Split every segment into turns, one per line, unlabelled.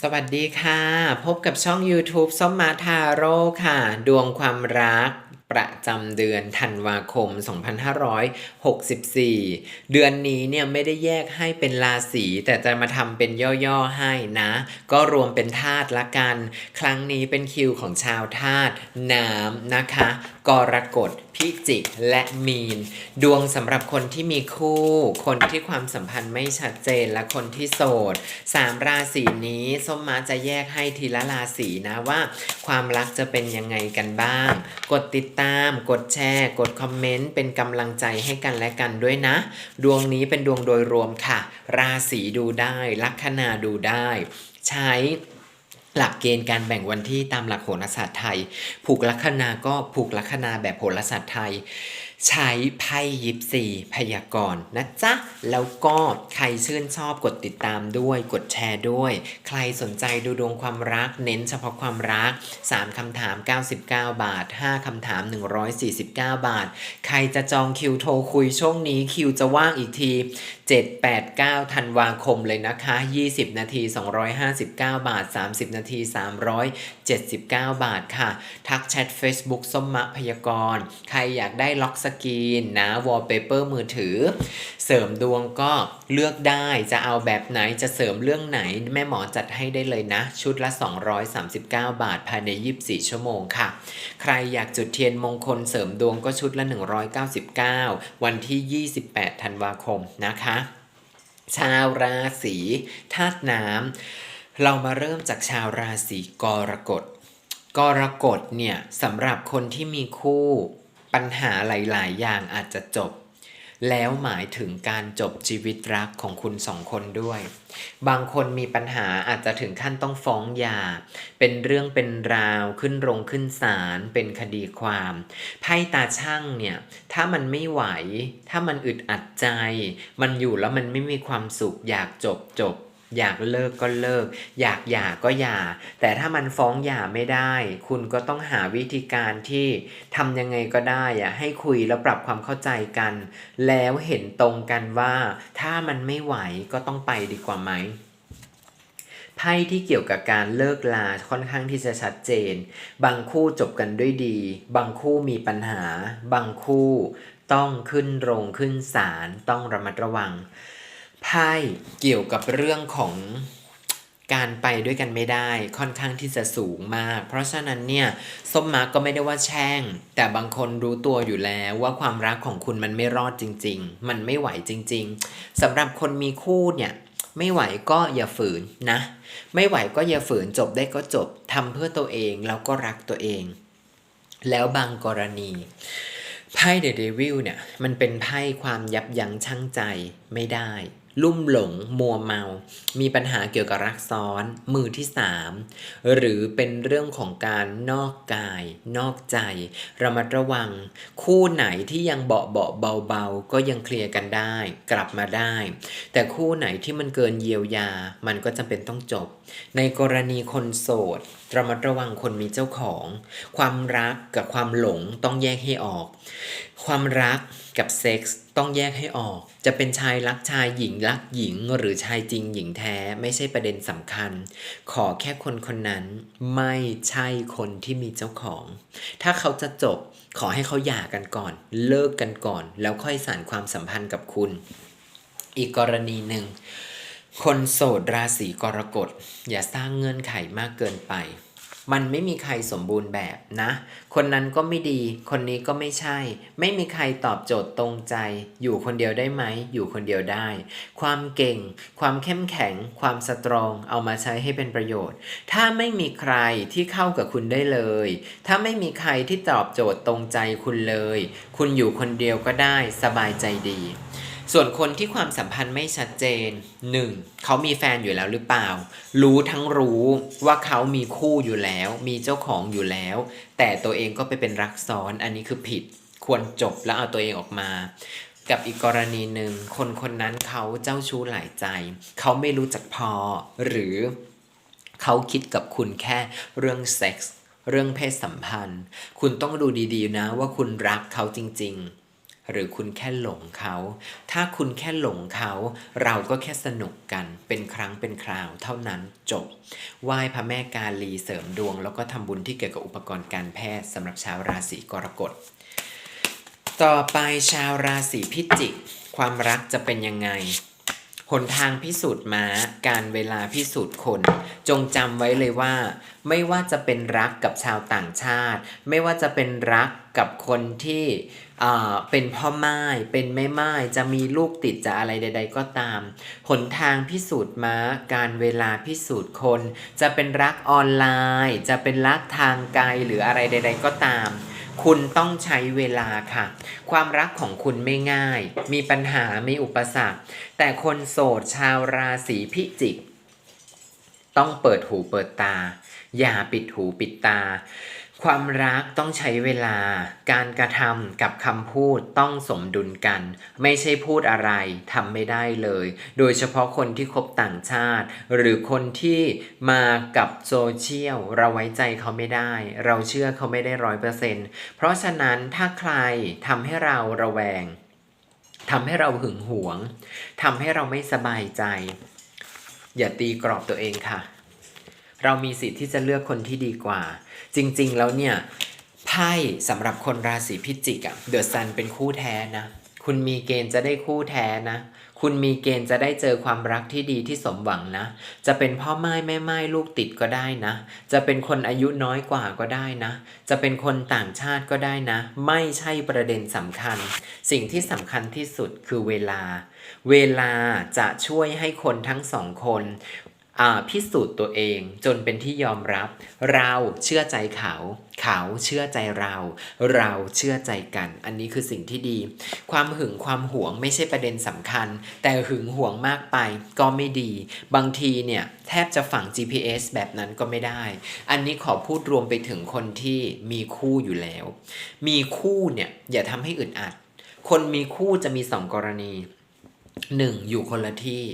สวัสดีค่ะ พบกับช่อง YouTube ส้มมาทาโร่ค่ะ ดวงความรักประจำเดือนธันวาคม 2564 เดือนนี้เนี่ยไม่ได้แยกให้เป็นราศีแต่จะมาทำเป็นย่อๆให้นะ ก็รวมเป็นธาตุละกัน ครั้งนี้เป็นคิวของชาวธาตุน้ำนะคะ กรกฎพิจิกและมีน ดวงสำหรับคนที่มีคู่ คนที่ความสัมพันธ์ไม่ชัดเจนและคนที่โสดสามราศีนี้ส้มมาจะแยกให้ทีละราศีนะว่า ความรักจะเป็นยังไงกันบ้าง กดติดตาม กดแชร์ กดคอมเมนต์ เป็นกำลังใจให้กันและกันด้วยนะ ดวงนี้เป็นดวงโดยรวมค่ะ ราศีดูได้ลัคนาดูได้ ใช้ หลักเกณฑ์การแบ่งวันที่ตามหลักโหราศาสตร์ไทย ผูกลัคนาก็ผูกลัคนาแบบโหราศาสตร์ไทย ใช้ไพ่ยิปซีพยากรณ์นะจ๊ะ แล้วก็ใครชื่นชอบกดติดตามด้วย กดแชร์ด้วย ใครสนใจดูดวงความรัก เน้นเฉพาะความรัก 3คำถาม 99 บาท 5คำถาม 149 บาท ใครจะจองคิวโทรคุยช่วงนี้คิวจะว่างอีกที 7 8 9ธันวาคมเลยนะคะ 20 นาที 259 บาท 30 นาที 379 บาทค่ะ ทักแชท Facebook ส้มมะพยากรณ์ใครอยากได้ล็อกสกรีนนะวอลเปเปอร์มือถือ เสริมดวงก็เลือกได้จะเอาแบบไหนจะเสริมเรื่องไหน แม่หมอจัดให้ได้เลยนะ ชุดละ 239 บาทภายใน 24 ชั่วโมงค่ะ ใครอยากจุดเทียนมงคลเสริมดวงก็ชุดละ 199 วันที่ 28 ธันวาคมนะคะชาวราศีธาตุน้ำเรามาเริ่มจากชาวราศีกรกฎ กรกฎเนี่ยสำหรับคนที่มีคู่ ปัญหาหลาย ๆ อย่างอาจจะจบ แล้วหมายถึงการจบชีวิตรักของคุณสองคนด้วย บางคนมีปัญหาอาจจะถึงขั้นต้องฟ้องหย่า เป็นเรื่องเป็นราวขึ้นโรงขึ้นศาลเป็นคดีความ ไพ่ตาช่างเนี่ย ถ้ามันไม่ไหว ถ้ามันอึดอัดใจ มันอยู่แล้วมันไม่มีความสุขอยากจบจบ อยากเลิกก็เลิก อยากหย่าก็หย่า แต่ถ้ามันฟ้องหย่าไม่ได้ คุณก็ต้องหาวิธีการที่ทำยังไงก็ได้อะให้คุยแล้วปรับความเข้าใจกัน แล้วเห็นตรงกันว่าถ้ามันไม่ไหวก็ต้องไปดีกว่าไหมไพ่ที่เกี่ยวกับการเลิกลาค่อนข้างที่จะชัดเจน บางคู่จบกันด้วยดี บางคู่มีปัญหา บางคู่ต้องขึ้นโรงขึ้นศาลต้องระมัดระวัง ไพ่เกี่ยวกับเรื่องของการไปด้วยกันไม่ได้ค่อนข้างที่จะสูงมาก เพราะฉะนั้นเนี่ยส้มมาร์กก็ไม่ได้ว่าแช่ง แต่บางคนรู้ตัวอยู่แล้วว่าความรักของคุณมันไม่รอดจริง ๆ มันไม่ไหวจริง ๆสำหรับคนมีคู่เนี่ยไม่ไหวก็อย่าฝืนนะ ไม่ไหวก็อย่าฝืนจบได้ก็จบทำเพื่อตัวเองแล้วก็รักตัวเอง แล้วบางกรณีไพ่เดอะเดวิลเนี่ยมันเป็นไพ่ความยับยั้งชั่งใจไม่ได้ ลุ่มหลงมัวเมา มีปัญหาเกี่ยวกับรักซ้อน มือที่สามหรือเป็นเรื่องของการนอกกาย นอกใจ ระมัดระวัง คู่ไหนที่ยังเบาเบาเบาเบาๆ ก็ยังเคลียร์กันได้ กลับมาได้ แต่คู่ไหนที่มันเกินเยียวยา มันก็จำเป็นต้องจบ ในกรณีคนโสด ระมัดระวังคนมีเจ้าของ ความรักกับความหลงต้องแยกให้ออก ความรักกับเซ็กส์ ต้องแยกให้ออก จะเป็นชายรักชายหญิงรักหญิง หรือชายจริงหญิงแท้ไม่ใช่ประเด็นสำคัญ ขอแค่คนคนนั้นไม่ใช่คนที่มีเจ้าของ ถ้าเขาจะจบขอให้เขาหย่ากันก่อน เลิกกันก่อน แล้วค่อยสานความสัมพันธ์กับคุณ อีกกรณีหนึ่งคนโสดราศีกรกฎอย่าสร้างเงื่อนไขมากเกินไป มันไม่มีใครสมบูรณ์แบบนะ คนนั้นก็ไม่ดี คนนี้ก็ไม่ใช่ ไม่มีใครตอบโจทย์ตรงใจ อยู่คนเดียวได้ไหม อยู่คนเดียวได้ ความเก่ง ความเข้มแข็ง ความสตรอง เอามาใช้ให้เป็นประโยชน์ ถ้าไม่มีใครที่เข้ากับคุณได้เลย ถ้าไม่มีใครที่ตอบโจทย์ตรงใจคุณเลย คุณอยู่คนเดียวก็ได้ สบายใจดี ส่วนคนที่ความสัมพันธ์ไม่ชัดเจน 1. เขามีแฟนอยู่แล้วหรือเปล่า รู้ทั้งรู้ว่าเขามีคู่อยู่แล้ว มีเจ้าของอยู่แล้ว แต่ตัวเองก็ไปเป็นรักซ้อนอันนี้คือผิดควรจบแล้วเอาตัวเองออกมา กับอีกกรณีหนึ่งคนคนนั้นเขาเจ้าชู้หลายใจ เขาไม่รู้จักพอ หรือเขาคิดกับคุณแค่เรื่องเซ็กส์เรื่องเพศสัมพันธ์ คุณต้องดูดีๆนะว่าคุณรักเขาจริง ๆ หรือคุณแค่หลงเขา ถ้าคุณแค่หลงเขา เราก็แค่สนุกกันเป็นครั้งเป็นคราวเท่านั้นจบ ไหว้พระแม่กาลีเสริมดวง แล้วก็ทำบุญที่เกี่ยวกับอุปกรณ์การแพทย์สำหรับชาวราศีกรกฎ ต่อไปชาวราศีพิจิก ความรักจะเป็นยังไง นทางพิสูจน์ม้า การเวลาพิสูจน์คน จงจำไว้เลยว่า ไม่ว่าจะเป็นรักกับชาวต่างชาติ ไม่ว่าจะเป็นรักกับคนที่อ่าเป็นพ่อไม้เป็นแม่ไม้จะมีลูกติดจะอะไรใด ๆ ก็ตามหนทางพิสูจน์ม้า การเวลาพิสูจน์คน จะเป็นรักออนไลน์ จะเป็นรักทางไกลหรืออะไรใด ๆ ก็ตาม คุณต้องใช้เวลาค่ะ ความรักของคุณไม่ง่าย มีปัญหา มีอุปสรรค แต่คนโสดชาวราศีพิจิก ต้องเปิดหูเปิดตา อย่าปิดหูปิดตา ความรักต้องใช้เวลา การกระทำกับคำพูดต้องสมดุลกัน ไม่ใช่พูดอะไรทำไม่ได้เลย โดยเฉพาะคนที่คบต่างชาติ หรือคนที่มากับโซเชียลเราไว้ใจเขาไม่ได้ เราเชื่อเขาไม่ได้ร้อยเปอร์เซ็นต์เพราะฉะนั้นถ้าใครทำให้เราระแวงทำให้เราหึงหวงทำให้เราไม่สบายใจ อย่าตีกรอบตัวเองค่ะ เรามีสิทธิ์ที่จะเลือกคนที่ดีกว่า จริง ๆ แล้วเนี่ยไพ่สำหรับคนราศีพิจิกอะเดอะซันเป็นคู่แท้นะ คุณมีเกณฑ์จะได้คู่แท้นะ คุณมีเกณฑ์จะได้เจอความรักที่ดีที่สมหวังนะ จะเป็นพ่อไม้แม่ไม้ลูกติดก็ได้นะ จะเป็นคนอายุน้อยกว่าก็ได้นะ จะเป็นคนต่างชาติก็ได้นะ ไม่ใช่ประเด็นสำคัญ สิ่งที่สำคัญที่สุดคือเวลา เวลาจะช่วยให้คนทั้งสองคน พิสูจน์ตัวเองจนเป็นที่ยอมรับ เราเชื่อใจเขา เขาเชื่อใจเรา เราเชื่อใจกัน อันนี้คือสิ่งที่ดี ความหึงความหวงไม่ใช่ประเด็นสำคัญ แต่หึงหวงมากไปก็ไม่ดี บางทีเนี่ยแทบจะฝัง GPS แบบนั้นก็ไม่ได้ อันนี้ขอพูดรวมไปถึงคนที่มีคู่อยู่แล้ว มีคู่เนี่ยอย่าทำให้อึดอัด คนมีคู่จะมีสองกรณีหนึ่งอยู่คนละที่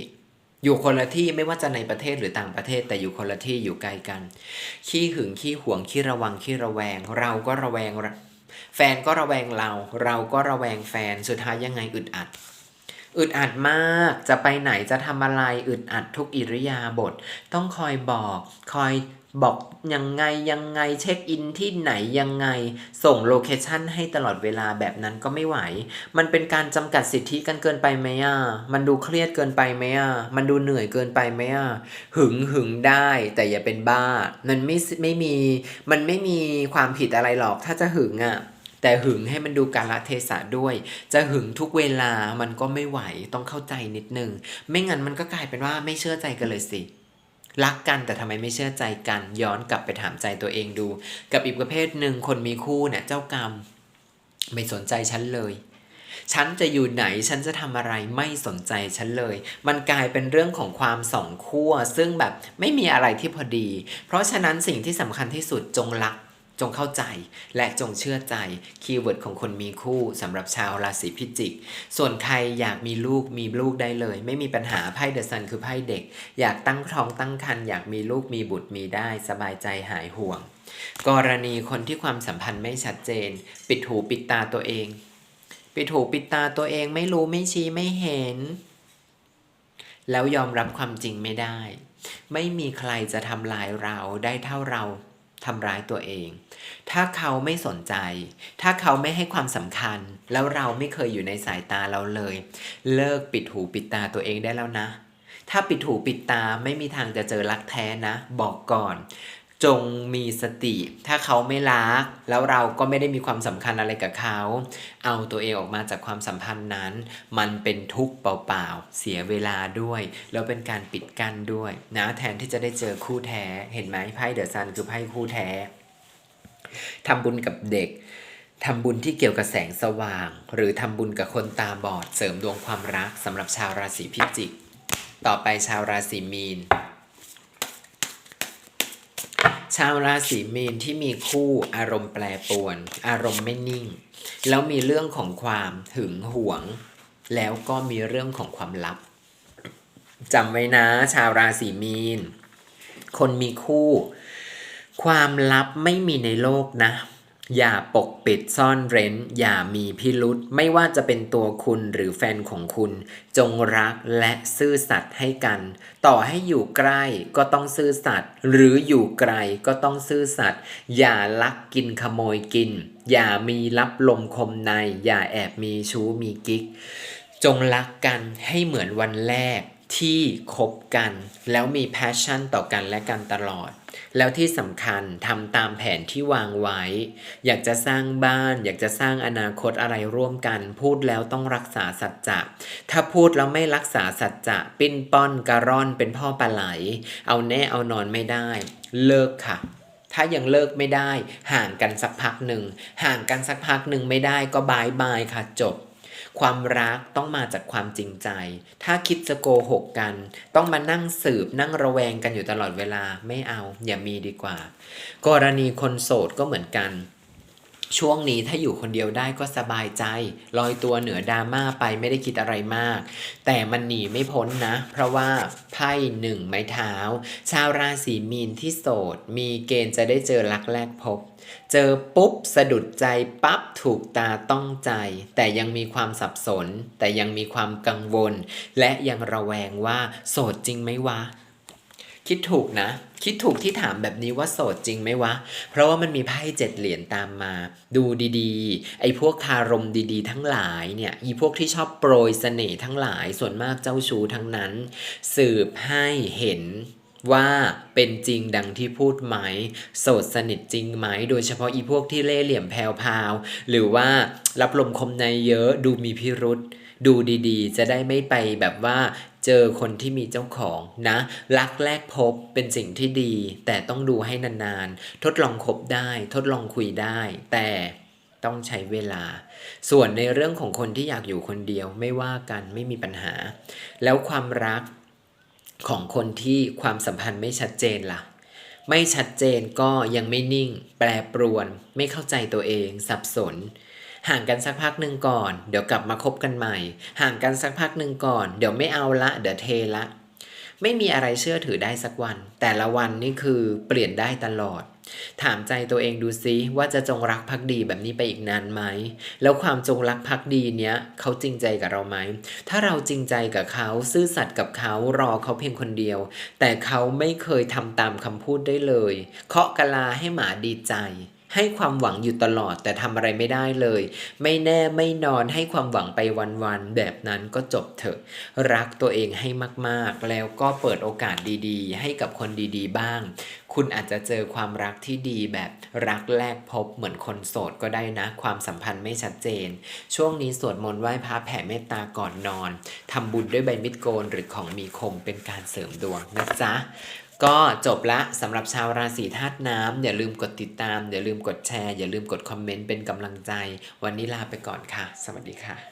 อยู่คนละที่ไม่ว่าจะในประเทศหรือต่างประเทศแต่อยู่คนละที่อยู่ไกลกัน ขี้หึงขี้หวงขี้ระวังขี้ระแวง เราก็ระแวง แฟนก็ระแวงเรา เราก็ระแวงแฟนสุดท้ายยังไงอึดอัด อึดอัดมากจะไปไหนจะทำอะไรอึดอัดทุกอิริยาบถต้องคอยบอกคอยบอกยังไงยังไงเช็คอินที่ไหนยังไง ส่งโลเคชันให้ตลอดเวลาแบบนั้นก็ไม่ไหว มันเป็นการจำกัดสิทธิกันเกินไปไหมอะ มันดูเครียดเกินไปไหมอะ มันดูเหนื่อยเกินไปไหมอะ หึงหึงได้แต่อย่าเป็นบ้า มันไม่ไม่มีมันไม่มีความผิดอะไรหรอกถ้าจะหึงอะ แต่หึงให้มันดูกาลเทศะด้วย จะหึงทุกเวลามันก็ไม่ไหวต้องเข้าใจนิดนึง ไม่งั้นมันก็กลายเป็นว่าไม่เชื่อใจกันเลยสิรักกันแต่ทำไมไม่เชื่อใจกันย้อนกลับไปถามใจตัวเองดู กับอีกประเภทหนึ่งคนมีคู่เนี่ยเจ้ากรรม ไม่สนใจฉันเลย ฉันจะอยู่ไหนฉันจะทำอะไรไม่สนใจฉันเลย มันกลายเป็นเรื่องของความสองขั้วซึ่งแบบไม่มีอะไรที่พอดี เพราะฉะนั้นสิ่งที่สำคัญที่สุดจงรัก จงเข้าใจและจงเชื่อใจคีย์เวิร์ดของคนมีคู่สำหรับชาวราศีพิจิก ส่วนใครอยากมีลูกมีลูกได้เลย ไม่มีปัญหาไพ่เดอะซันคือไพ่เด็ก อยากตั้งท้องตั้งครรภ์อยากมีลูกมีบุตรมีได้ สบายใจหายห่วง กรณีคนที่ความสัมพันธ์ไม่ชัดเจน ปิดหูปิดตาตัวเอง ปิดหูปิดตาตัวเองไม่รู้ไม่ชี้ไม่เห็น แล้วยอมรับความจริงไม่ได้ ไม่มีใครจะทำลายเราได้เท่าเรา ทำร้ายตัวเอง ถ้าเขาไม่สนใจ ถ้าเขาไม่ให้ความสำคัญ แล้วเราไม่เคยอยู่ในสายตาเราเลย เลิกปิดหูปิดตาตัวเองได้แล้วนะ ถ้าปิดหูปิดตาไม่มีทางจะเจอรักแท้นะ บอกก่อน จงมีสติ ถ้าเขาไม่รัก แล้วเราก็ไม่ได้มีความสำคัญอะไรกับเขา เอาตัวเองออกมาจากความสัมพันธ์นั้น มันเป็นทุกข์เปล่าๆ เสียเวลาด้วย แล้วเป็นการปิดกั้นด้วยนะแทนที่จะได้เจอคู่แท้ เห็นไหมไพ่เดอะซันคือไพ่คู่แท้ทำบุญกับเด็กทำบุญที่เกี่ยวกับแสงสว่าง หรือทำบุญกับคนตาบอด เสริมดวงความรักสำหรับชาวราศีพิจิก ต่อไปชาวราศีมีน ชาวราศีมีนที่มีคู่อารมณ์แปรปรวน อารมณ์ไม่นิ่ง แล้วมีเรื่องของความหึงหวง แล้วก็มีเรื่องของความลับจำไว้นะ ชาวราศีมีน คนมีคู่ ความลับไม่มีในโลกนะ อย่าปกปิดซ่อนเร้น อย่ามีพิรุษไม่ว่าจะเป็นตัวคุณหรือแฟนของคุณ จงรักและซื่อสัตย์ให้กัน ต่อให้อยู่ใกล้ก็ต้องซื่อสัตย์หรืออยู่ไกลก็ต้องซื่อสัตย์อย่าลักกินขโมยกิน อย่ามีลับลมคมใน อย่าแอบมีชู้มีกิ๊ก จงรักกันให้เหมือนวันแรกที่คบกัน แล้วมีแพชชั่นต่อกันและกันตลอด แล้วที่สำคัญทำตามแผนที่วางไว้ อยากจะสร้างบ้าน อยากจะสร้างอนาคตอะไรร่วมกัน พูดแล้วต้องรักษาสัจจะถ้าพูดแล้วไม่รักษาสัจจะปิ้นป้อนกระร่อนเป็นพ่อปลาไหล เอาแน่เอานอนไม่ได้ เลิกค่ะ ถ้ายังเลิกไม่ได้ ห่างกันสักพักหนึ่งห่างกันสักพักหนึ่งไม่ได้ก็บายบายค่ะจบ ความรักต้องมาจากความจริงใจ ถ้าคิดจะโกหกกัน ต้องมานั่งสืบนั่งระแวงกันอยู่ตลอดเวลาไม่เอาอย่ามีดีกว่า กรณีคนโสดก็เหมือนกัน ช่วงนี้ถ้าอยู่คนเดียวได้ก็สบายใจ ลอยตัวเหนือดราม่าไปไม่ได้คิดอะไรมาก แต่มันหนีไม่พ้นนะ เพราะว่าไพ่หนึ่งไม้เท้า ชาวราศีมีนที่โสด มีเกณฑ์จะได้เจอรักแรกพบ เจอปุ๊บ สะดุดใจปั๊บถูกตาต้องใจ แต่ยังมีความสับสน แต่ยังมีความกังวล และยังระแวงว่า โสดจริงไหมวะ คิดถูกนะ คิดถูกที่ถามแบบนี้ว่าโสดจริงไหมวะ เพราะว่ามันมีไพ่เจ็ดเหรียญตามมา ดูดีๆ ไอ้พวกคารมดีๆ ทั้งหลายเนี่ยอีพวกที่ชอบโปรยเสน่ห์ทั้งหลายส่วนมากเจ้าชู้ทั้งนั้น สืบให้เห็นว่าเป็นจริงดังที่พูดไหม โสดสนิทจริงไหม โดยเฉพาะอีพวกที่เล่ห์เหลี่ยมแพวพาวหรือว่ารับลมคมในเยอะดูมีพิรุษดูดีๆ จะได้ไม่ไปแบบว่า เจอคนที่มีเจ้าของนะ รักแรกพบเป็นสิ่งที่ดี แต่ต้องดูให้นานๆ ทดลองคบได้ ทดลองคุยได้ แต่ต้องใช้เวลา ส่วนในเรื่องของคนที่อยากอยู่คนเดียวไม่ว่ากันไม่มีปัญหา แล้วความรักของคนที่ความสัมพันธ์ไม่ชัดเจนล่ะ ไม่ชัดเจนก็ยังไม่นิ่ง แปรปรวน ไม่เข้าใจตัวเอง สับสน ห่างกันสักพักหนึ่งก่อน เดี๋ยวกลับมาคบกันใหม่ ห่างกันสักพักหนึ่งก่อน เดี๋ยวไม่เอาละ เดี๋ยวเทละ ไม่มีอะไรเชื่อถือได้สักวัน แต่ละวันนี่คือเปลี่ยนได้ตลอด ถามใจตัวเองดูซิว่าจะจงรักภักดีแบบนี้ไปอีกนานไหม แล้วความจงรักภักดีเนี้ยเขาจริงใจกับเราไหม ถ้าเราจริงใจกับเขาซื่อสัตย์กับเขารอเขาเพียงคนเดียว แต่เขาไม่เคยทำตามคำพูดได้เลย เคาะกะลาให้หมาดีใจ ให้ความหวังอยู่ตลอดแต่ทำอะไรไม่ได้เลย ไม่แน่ไม่นอนให้ความหวังไปวันๆแบบนั้นก็จบเถอะ รักตัวเองให้มากๆ แล้วก็เปิดโอกาสดีๆ ให้กับคนดีๆ บ้าง คุณอาจจะเจอความรักที่ดีแบบรักแรกพบเหมือนคนโสดก็ได้นะ ความสัมพันธ์ไม่ชัดเจน ช่วงนี้สวดมนต์ไหว้พระแผ่เมตตาก่อนนอนทำบุญด้วยใบมิตรโกนหรือของมีคมเป็นการเสริมดวงนะจ๊ะ ก็จบละสำหรับชาวราศีธาตุน้ำอย่าลืมกดติดตาม อย่าลืมกดแชร์ อย่าลืมกดคอมเมนต์เป็นกำลังใจ วันนี้ลาไปก่อนค่ะ สวัสดีค่ะ